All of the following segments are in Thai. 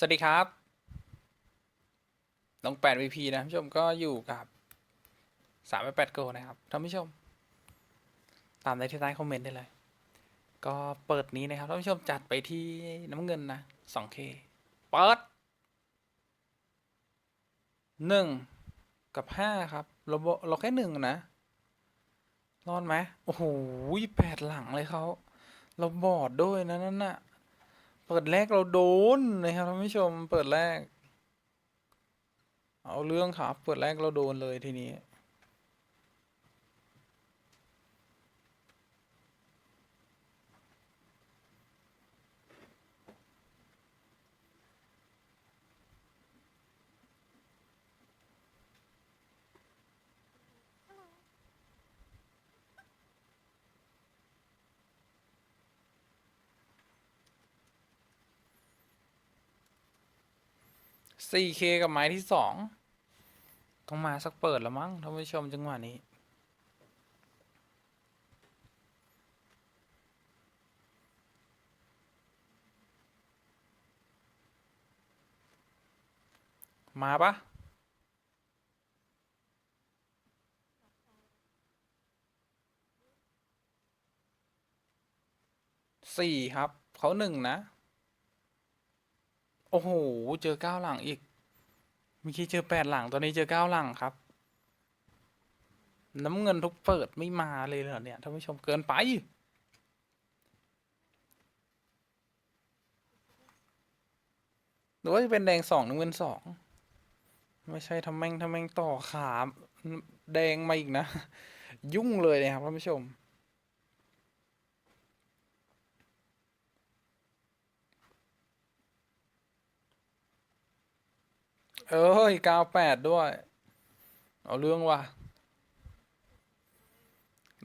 สวัสดีครับ น้องแปด VP นะท่านผู้ชมก็อยู่กับสามแปดโกนะครับท่านผู้ชม ตามได้ที่ใต้คอมเมนต์ได้เลย ก็เปิดนี้นะครับท่านผู้ชมจัดไปที่น้ำเงินนะ 2K เปิดหนึ่งกับห้าครับ เราบเราแค่หนึ่งนะ รอดไหมโอ้โหแปดหลังเลยเขาเราบอดด้วยนะนั่นน่ะ เปิดแรกเราโดนนะครับท่านผู้ชมเปิดแรก เอาเรื่องครับ เปิดแรกเราโดนเลยทีนี้ 4K กับไม้ที่สองต้องมาสักเปิดแล้วมั้งท่านผู้ชมจังหวะนี้ มาปะสี่ครับ เขาหนึ่งนะ โอ้โห เจอเก้าหลังอีก เมื่อกี้เจอแปดหลัง ตอนนี้เจอเก้าหลังครับ น้ำเงินทุกเปิดไม่มาเลยเหรอเนี่ยท่านผู้ชมเกินไป หรือว่าจะเป็นแดงสองน้ำเงินสอง ไม่ใช่ทำแม่งทำแม่งต่อขา แดงมาอีกนะ ยุ่งเลยนะครับท่านผู้ชม เอ้ยเก้าแปดด้วย เอาเรื่องว่ะ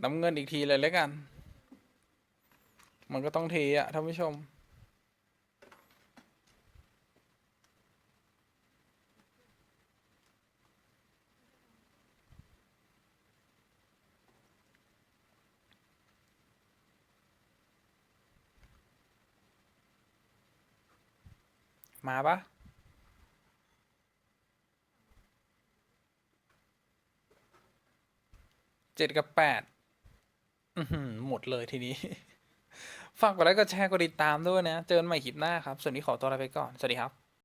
น้ำเงินอีกทีเลยแล้วกัน มันก็ต้องเทอะท่านผู้ชม มาปะ เจ็ดกับแปดอื้อหือหมดเลยทีนี้ ฝากกดไลค์กดแชร์กดติดตามด้วยนะ เจอกันใหม่คลิปหน้าครับ ส่วนนี้ขอตัวลาไปก่อน สวัสดีครับ